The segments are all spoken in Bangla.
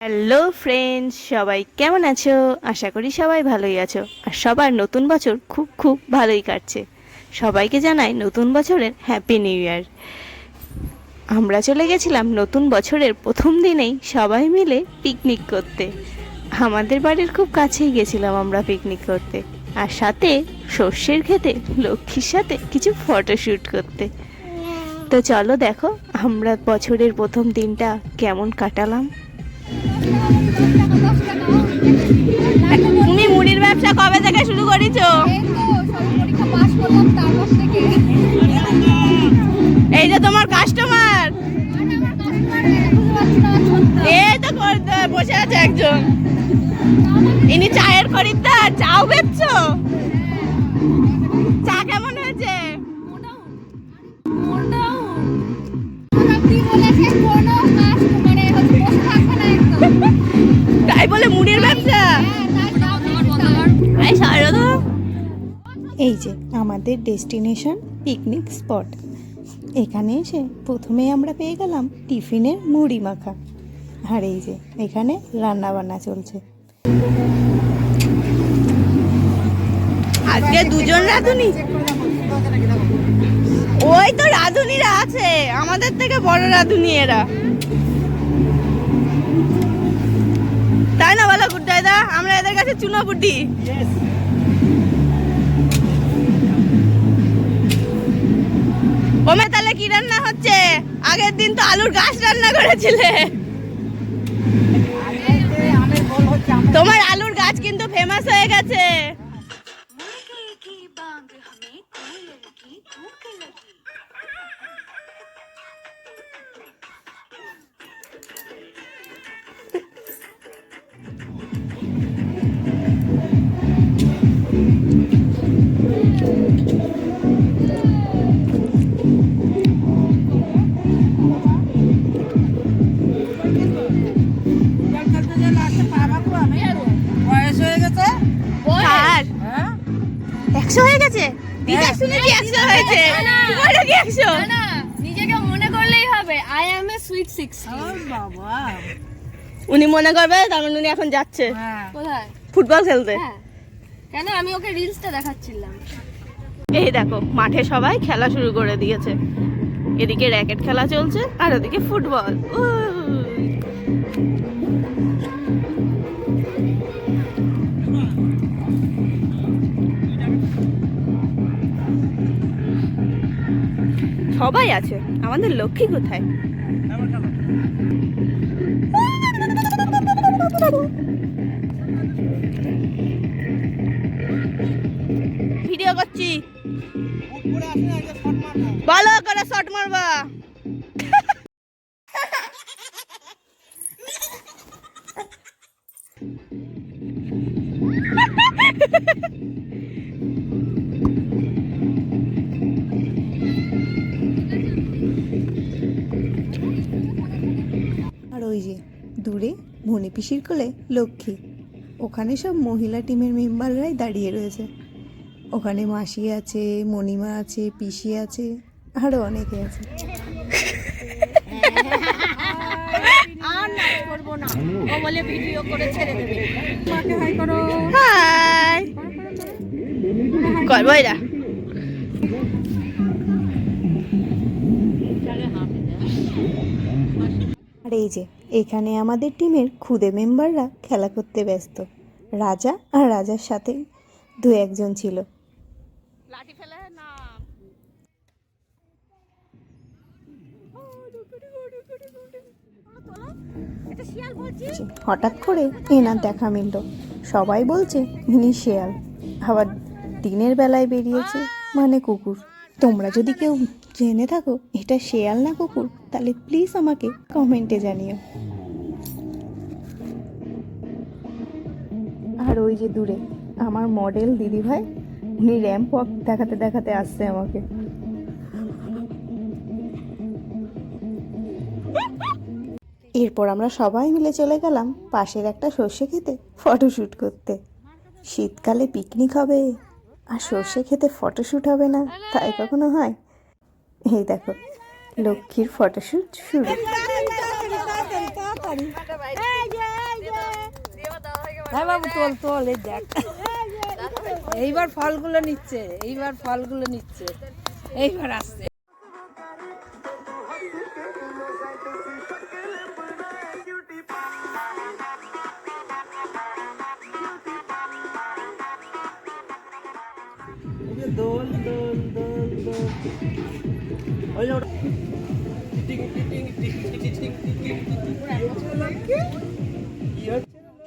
হ্যালো ফ্রেন্ডস সবাই কেমন আছো? আশা করি সবাই ভালোই আছো। আর সবার নতুন বছর খুব খুব ভালোই কাটছে। সবাইকে জানাই নতুন বছরের হ্যাপি নিউ ইয়ার আমরা চলে গেছিলাম নতুন বছরের প্রথম দিনেই সবাই মিলে পিকনিক করতে। আমাদের বাড়ির খুব কাছেই গেছিলাম আমরা পিকনিক করতে। আর সাথে সর্ষের খেতে লক্ষ্মীর সাথে কিছু ফটোশ্যুট করতে। তো চলো দেখো, আমরা বছরের প্রথম দিনটা কেমন কাটালাম। তুমি মুড়ির ব্যবসা কবে থেকে শুরু করেছ? এই যে তোমার কাস্টমার এই তো বসে আছে একজন। ইনি চায়ের খরিদ্দার, চাও বেচছো? চা কেমন হয়েছে? তাই বলে মুড়ির ব্যবসা? এই যে আমাদের ডেস্টিনেশন পিকনিক স্পট। এখানে এসে প্রথমেই আমরা পেয়ে গেলাম টিফিনের মুড়ি মাখা। আর এই যে এখানে রান্না বান্না চলছে। আজকে দুজন রাঁধুনি? ওই তো রাঁধুনিরা আছে। আমাদের থেকে বড় রাঁধুনি এরা তাই না বলো গুড্ডাই দা আমরা এদের কাছে চুনো বুটি ওমে, তাহলে কি রান্না হচ্ছে? আগের দিন তো আলুর গাছ রান্না করেছিলে। তোমার আলুর গাছ কিন্তু ফেমাস হয়ে গেছে। একশো হয়ে গেছে? দিদা শুনেছি একশো হয়েছে। তোমারও কি একশো? নিজেকে মনে করলেই হবে। I am a sweet six বাবা। উনি মনে করবে তার মানে উনি এখন যাচ্ছে। হ্যাঁ। কোথায়? ফুটবল খেলতে। হ্যাঁ। কেন? আমি ওকে রিলসটা দেখাচ্ছিলাম। এই দেখো মাঠে সবাই খেলা শুরু করে দিয়েছে। এদিকে র্যাকেট খেলা চলছে আর ওদিকে ফুটবল। সবাই আছে। আমাদের লক্ষ্মী কোথায়? ভিডিও করছি। ভালো করে শট মারবা। পিসির কোলে লক্ষ্মী। ওখানে সব মহিলা টিমের মেম্বাররাই দাঁড়িয়ে রয়েছে। ওখানে মাসি আছে মণিমা আছে পিসি আছে আরও অনেকে আছে। হাই করব এরা আর এই যে এখানে আমাদের টিমের খুদে মেম্বাররা খেলা করতে ব্যস্ত। রাজা আর রাজার সাথে দু একজন ছিল। না। হঠাৎ করে এনার দেখা মিলল। সবাই বলছে ইনি শেয়াল। আবার দিনের বেলায় বেরিয়েছে মানে কুকুর। তোমরা যদি কেউ জেনে থাকো, এটা শেয়াল না কুকুর? তাহলে প্লিজ আমাকে কমেন্টে জানিও। আর ওই যে দূরে, আমার মডেল দিদিভাই, উনি র্যাম্প ওয়াক দেখাতে দেখাতে আসছে আমাকে। এরপর আমরা সবাই মিলে চলে গেলাম পাশের একটা সর্ষে খেতে ফটোশ্যুট করতে। শীতকালে পিকনিক হবে, আর সর্ষে খেতে ফটোশ্যুট হবে না, তাই কখনো হয়? এই দেখো, লক্ষ্মীর ফটোশ্যুট শুরু। হ্যাঁ দেখ। এইবার ফলগুলো নিচ্ছে, এইবার ফলগুলো নিচ্ছে, এইবার আসছে।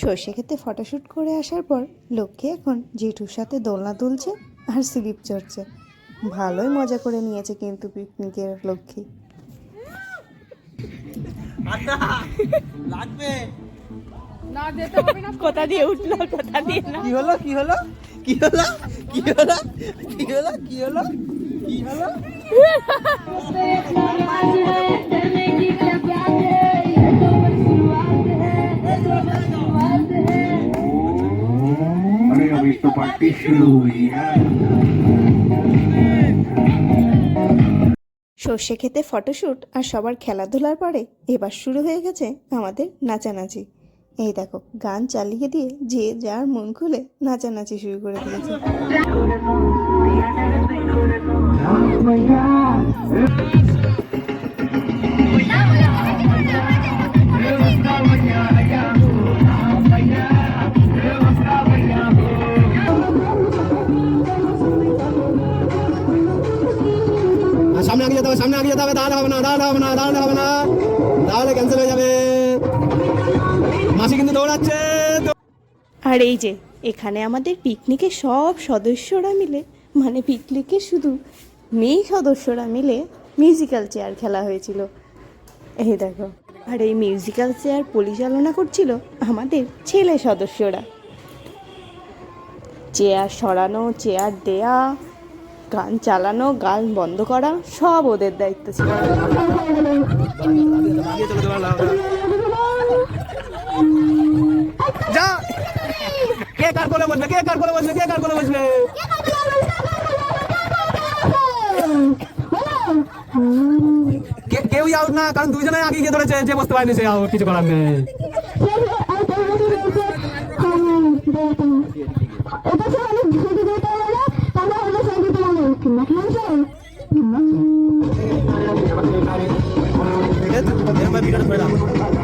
সর্ষে খেতে ফটোশ্যুট করে আসার পর লক্ষ্মী এখন জেঠুর সাথে দোলনা তুলছে আর স্লিপ চড়ছে। ভালোই মজা করে নিয়েছে কিন্তু পিকনিকের লক্ষ্মী। কোথা দিয়ে উঠল কোথা দিয়ে না। কি হলো কি হলো? কি হলো? কি হলো? কি হলো? কি হলো? কি হলো? अरे अभी तो पार्टी शुरू हुई है সর্ষে খেতে ফটোশ্যুট আর সবার খেলাধুলার পরে এবার শুরু হয়ে গেছে আমাদের নাচানাচি এই দেখো গান চালিয়ে দিয়ে যে যার মন খুলে নাচানাচি শুরু করে দিয়েছে সামনে আগে যেতে হবে সামনে আগে যেতে হবে দাঁড়ালে হবে না দাঁড়ালে হবে না দাঁড়ালে হবে না। দাঁড়ালে ক্যান্সেল হয়ে যাবে। মাসি কিন্তু দৌড়াচ্ছে। আর এই যে, এখানে আমাদের পিকনিকে সব সদস্যরা মিলে মানে পিকনিকে শুধু মেয়ে সদস্যরা মিলে মিউজিক্যাল চেয়ার খেলা হয়েছিল। এই দেখো, আর এই মিউজিক্যাল চেয়ার পরিচালনা করছিল আমাদের ছেলে সদস্যরা। চেয়ার সরানো চেয়ার দেয়া, গান চালানো, গান বন্ধ করা, সব ওদের দায়িত্ব ছিল। কে কার করে বসবে? কে কার করে বসবে? কে কার করে বসবে কে- কেউই আউট না কারণ দুজনে আগে গিয়ে ধরেছে যে বসতে পারেনি সে আউট কিছু করার নেই? এরকম ভিডিওটা করে দাও।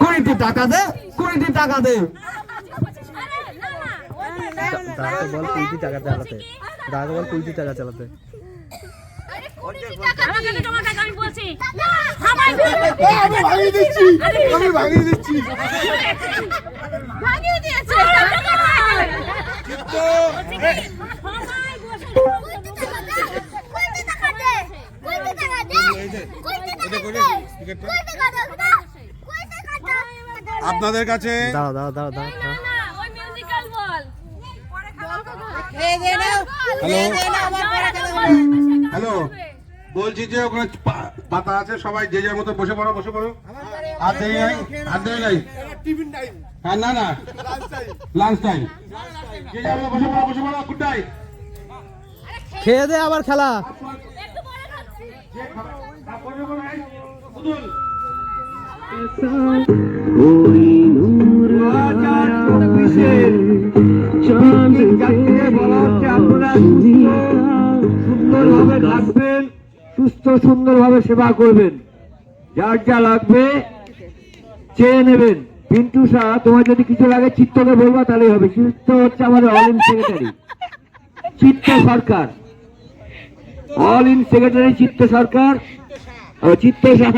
কুড়িটি টাকা দে কুড়িটি টাকা দে। দাদা বল কুড়িটি টাকা চালাতে। দাদা বল কুড়িটি টাকা চালাতে। আমাকে তো তোমার টাকা আমি আমি ভাঙিয়ে দিচ্ছি। আমি ভাঙিয়ে দিচ্ছি। দিয়েছে আপনাদের কাছে দাও দাও দাও দাও ওই মিউজিক্যাল বল। হ্যালো বলছি যে ওখানে পা- পাতা আছে সবাই যে যার মতো বসে পড়ো বসে পড়ো। আর দেরি নাই আর দেরি নাই হ্যাঁ না না। লাঞ্চ টাইম যে যার মতো বসে পড়ো বসে পড়ো গুড নাইট খেয়ে দে আবার খেলা। একটু পরে খাচ্ছি বসে পড়ো এই, পুতুল সুন্দরভাবে থাকবেন সুস্থ সুন্দরভাবে সেবা করবেন। যার যা লাগবে চেয়ে নেবেন। পিন্টু শাহ তোমার যদি কিছু লাগে চিত্তকে বলবা, তাহলেই হবে। চিত্ত হচ্ছে আমাদের অল ইন সেক্রেটারি চিত্ত সরকার। অল ইন সেক্রেটারি চিত্ত সরকার। চিত্ত শাহ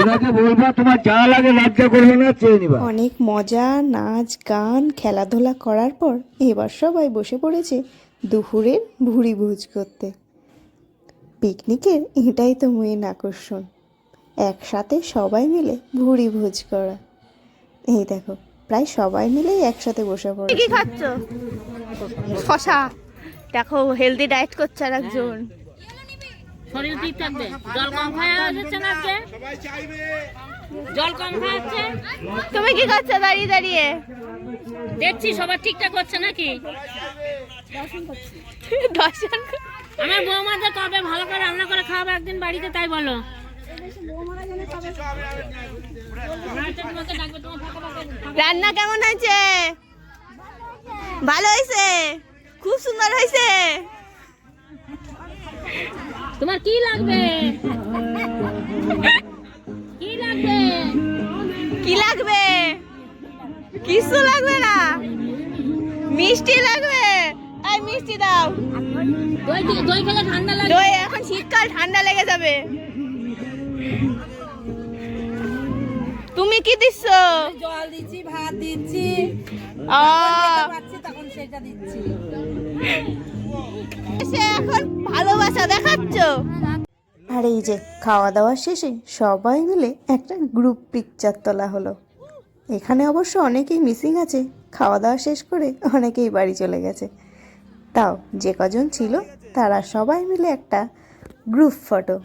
ওনাকে বলবা, তোমার যা লাগে লজ্জা করবে না, চেয়ে নিবা। অনেক মজা, নাচ, গান, খেলাধুলা করার পর এবার সবাই বসে পড়েছে দুপুরের ভুড়ি ভোজ করতে। পিকনিকের এটাই তো মেন আকর্ষণ। একসাথে সবাই মিলে ভুড়ি ভোজ করা। এই দেখো প্রায় সবাই মিলেই একসাথে বসে পড়ে কি খাচ্ছ? শশা। দেখো হেলদি ডায়েট করছে আর একজন শরীর ঠিক থাকবে। জল কম খাওয়া হচ্ছে না আজকে? জল কম খাওয়াচ্ছে তুমি কি খাচ্ছ দাঁড়িয়ে দাঁড়িয়ে? দেখছি সবার ঠিকঠাক হচ্ছে নাকি? দর্শন আমার বৌমাদের কবে ভালো করে রান্না করে খাওয়াবে একদিন বাড়িতে তাই বলো। রান্না কেমন হয়েছে? ভালো হয়েছে? খুব সুন্দর হয়েছে? তোমার কি লাগবে? কি লাগবে? কি লাগবে? কিছু লাগবে না। মিষ্টি লাগবে? এই মিষ্টি দাও। দই দই খেলে ঠান্ডা লাগবে দই এখন শীতকাল ঠান্ডা লেগে যাবে। তুমি কি দিচ্ছ? জল দিচ্ছি ভাত দিচ্ছি। তখন সেটা দিচ্ছি। সে এখন ভালোবাসা দেখাচ্ছ? আর এই যে খাওয়া দাওয়া শেষে সবাই মিলে একটা গ্রুপ পিকচার তোলা হলো। এখানে অবশ্য অনেকেই মিসিং আছে। খাওয়া দাওয়া শেষ করে অনেকেই বাড়ি চলে গেছে। তাও যে কজন ছিল তারা সবাই মিলে একটা গ্রুপ ফটো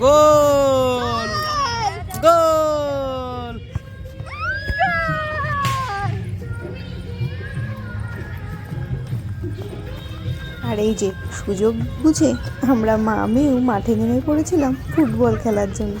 গোল আর এই যে সুযোগ বুঝে আমরা মা মেয়েও মাঠে নেমে পড়েছিলাম ফুটবল খেলার জন্য।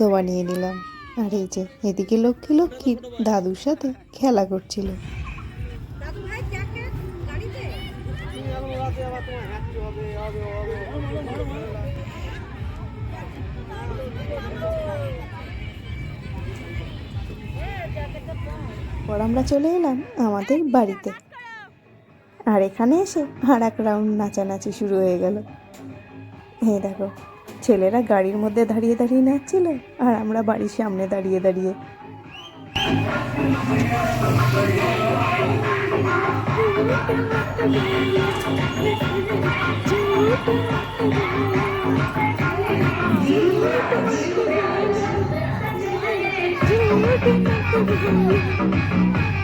রিলসও বানিয়ে নিলাম আর এই যে, এদিকে লক্ষ্মী লক্ষ্মীর দাদুর সাথে খেলা করছিল। পর আমরা চলে এলাম আমাদের বাড়িতে। আর এখানে এসে আর এক রাউন্ড নাচানাচি শুরু হয়ে গেল। এই দেখো ছেলেরা গাড়ির মধ্যে দাঁড়িয়ে দাঁড়িয়ে নাচছিল আর আমরা বাড়ির সামনে দাঁড়িয়ে দাঁড়িয়ে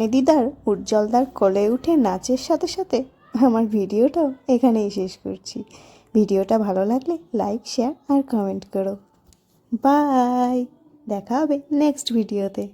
এখানে দিদার উজ্জ্বলদার কোলে উঠে নাচের সাথে সাথে আমার ভিডিওটাও এখানেই শেষ করছি। ভিডিওটা ভালো লাগলে লাইক, শেয়ার আর কমেন্ট করো। বাই! দেখা হবে নেক্সট ভিডিওতে।